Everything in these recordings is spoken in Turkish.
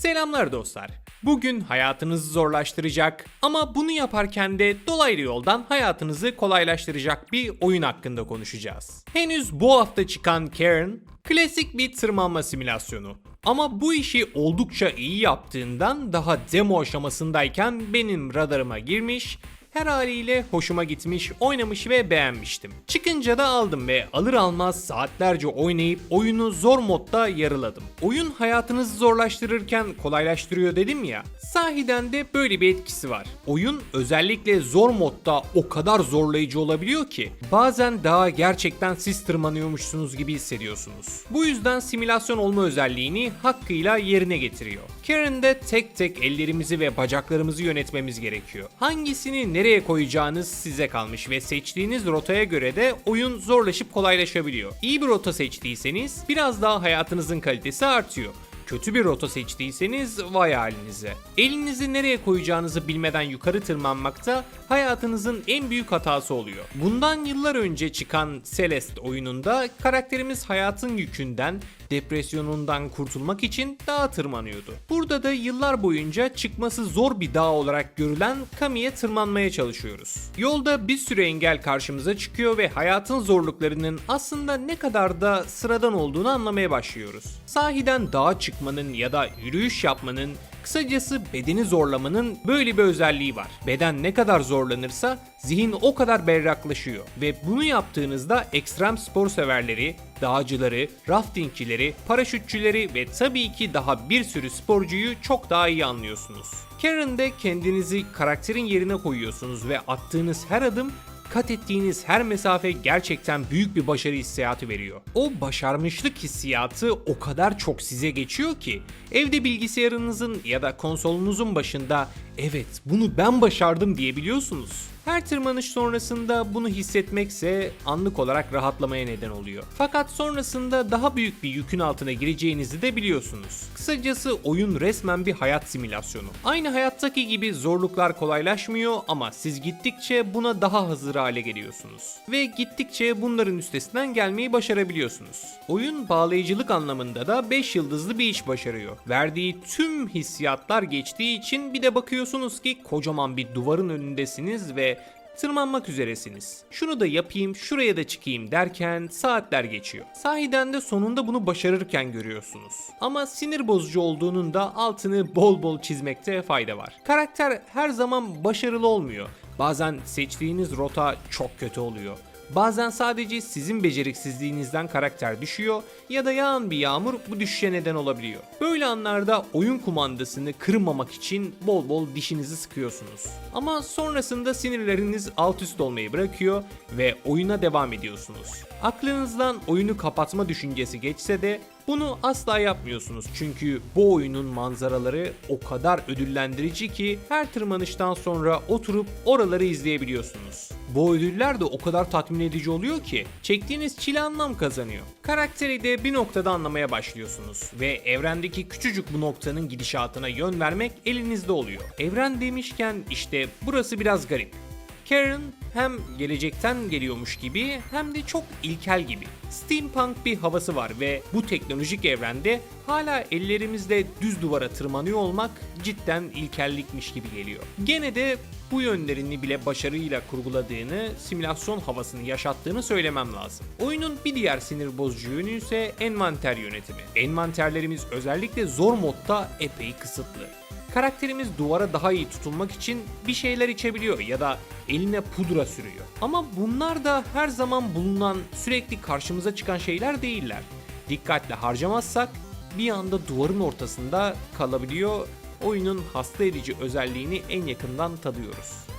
Selamlar dostlar. Bugün hayatınızı zorlaştıracak ama bunu yaparken de dolaylı yoldan hayatınızı kolaylaştıracak bir oyun hakkında konuşacağız. Henüz bu hafta çıkan Karen, klasik bir tırmanma simülasyonu. Ama bu işi oldukça iyi yaptığından daha demo aşamasındayken benim radarıma girmiş her haliyle hoşuma gitmiş, oynamış ve beğenmiştim. Çıkınca da aldım ve alır almaz saatlerce oynayıp oyunu zor modda yarıladım. Oyun hayatınızı zorlaştırırken kolaylaştırıyor dedim ya. Sahiden de böyle bir etkisi var. Oyun özellikle zor modda o kadar zorlayıcı olabiliyor ki bazen daha gerçekten siz tırmanıyormuşsunuz gibi hissediyorsunuz. Bu yüzden simülasyon olma özelliğini hakkıyla yerine getiriyor. Karen'de tek tek ellerimizi ve bacaklarımızı yönetmemiz gerekiyor. Hangisini nereye koyacağınız size kalmış ve seçtiğiniz rotaya göre de oyun zorlaşıp kolaylaşabiliyor. İyi bir rota seçtiyseniz biraz daha hayatınızın kalitesi artıyor. Kötü bir rota seçtiyseniz vay halinize. Elinizi nereye koyacağınızı bilmeden yukarı tırmanmakta hayatınızın en büyük hatası oluyor. Bundan yıllar önce çıkan Celeste oyununda karakterimiz hayatın yükünden, depresyonundan kurtulmak için dağa tırmanıyordu. Burada da yıllar boyunca çıkması zor bir dağ olarak görülen Kami'ye tırmanmaya çalışıyoruz. Yolda bir sürü engel karşımıza çıkıyor ve hayatın zorluklarının aslında ne kadar da sıradan olduğunu anlamaya başlıyoruz. Sahiden dağa çıkmanın ya da yürüyüş yapmanın Kısacası bedeni zorlamanın böyle bir özelliği var. Beden ne kadar zorlanırsa zihin o kadar berraklaşıyor ve bunu yaptığınızda ekstrem spor severleri, dağcıları, raftingçileri, paraşütçüleri ve tabii ki daha bir sürü sporcuyu çok daha iyi anlıyorsunuz. Karen'de kendinizi karakterin yerine koyuyorsunuz ve attığınız her adım kat ettiğiniz her mesafe gerçekten büyük bir başarı hissiyatı veriyor. O başarmışlık hissiyatı o kadar çok size geçiyor ki evde bilgisayarınızın ya da konsolunuzun başında evet bunu ben başardım diyebiliyorsunuz. Her tırmanış sonrasında bunu hissetmekse anlık olarak rahatlamaya neden oluyor. Fakat sonrasında daha büyük bir yükün altına gireceğinizi de biliyorsunuz. Kısacası oyun resmen bir hayat simülasyonu. Aynı hayattaki gibi zorluklar kolaylaşmıyor ama siz gittikçe buna daha hazır hale geliyorsunuz. Ve gittikçe bunların üstesinden gelmeyi başarabiliyorsunuz. Oyun bağlayıcılık anlamında da 5 yıldızlı bir iş başarıyor. Verdiği tüm hissiyatlar geçtiği için bir de bakıyorsunuz ki kocaman bir duvarın önündesiniz ve tırmanmak üzeresiniz. Şunu da yapayım, şuraya da çıkayım derken saatler geçiyor. Sahiden de sonunda bunu başarırken görüyorsunuz. Ama sinir bozucu olduğunun da altını bol bol çizmekte fayda var. Karakter her zaman başarılı olmuyor. Bazen seçtiğiniz rota çok kötü oluyor. Bazen sadece sizin beceriksizliğinizden karakter düşüyor ya da yağan bir yağmur bu düşüşe neden olabiliyor. Böyle anlarda oyun kumandasını kırmamak için bol bol dişinizi sıkıyorsunuz. Ama sonrasında sinirleriniz alt üst olmayı bırakıyor ve oyuna devam ediyorsunuz. Aklınızdan oyunu kapatma düşüncesi geçse de bunu asla yapmıyorsunuz çünkü bu oyunun manzaraları o kadar ödüllendirici ki her tırmanıştan sonra oturup oraları izleyebiliyorsunuz. Bu ödüller de o kadar tatmin edici oluyor ki çektiğiniz çile anlam kazanıyor. Karakteri de bir noktada anlamaya başlıyorsunuz ve evrendeki küçücük bu noktanın gidişatına yön vermek elinizde oluyor. Evren demişken işte burası biraz garip. Karen hem gelecekten geliyormuş gibi hem de çok ilkel gibi. Steampunk bir havası var ve bu teknolojik evrende hala ellerimizle düz duvara tırmanıyor olmak cidden ilkellikmiş gibi geliyor. Gene de bu yönlerini bile başarıyla kurguladığını, simülasyon havasını yaşattığını söylemem lazım. Oyunun bir diğer sinir bozucu yönü ise envanter yönetimi. Envanterlerimiz özellikle zor modda epey kısıtlı. Karakterimiz duvara daha iyi tutulmak için bir şeyler içebiliyor ya da eline pudra sürüyor. Ama bunlar da her zaman bulunan sürekli karşımıza çıkan şeyler değiller. Dikkatle harcamazsak bir anda duvarın ortasında kalabiliyor. Oyunun hasta edici özelliğini en yakından tadıyoruz.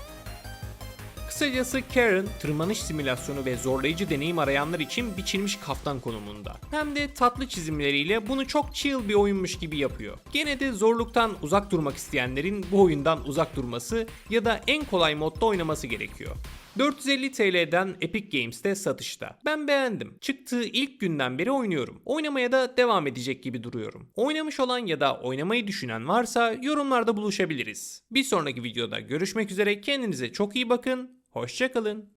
Kısacası Karen, tırmanış simülasyonu ve zorlayıcı deneyim arayanlar için biçilmiş kaftan konumunda. Hem de tatlı çizimleriyle bunu çok chill bir oyunmuş gibi yapıyor. Gene de zorluktan uzak durmak isteyenlerin bu oyundan uzak durması ya da en kolay modda oynaması gerekiyor. 450 TL'den Epic Games'te satışta. Ben beğendim. Çıktığı ilk günden beri oynuyorum. Oynamaya da devam edecek gibi duruyorum. Oynamış olan ya da oynamayı düşünen varsa yorumlarda buluşabiliriz. Bir sonraki videoda görüşmek üzere. Kendinize çok iyi bakın. Hoşçakalın.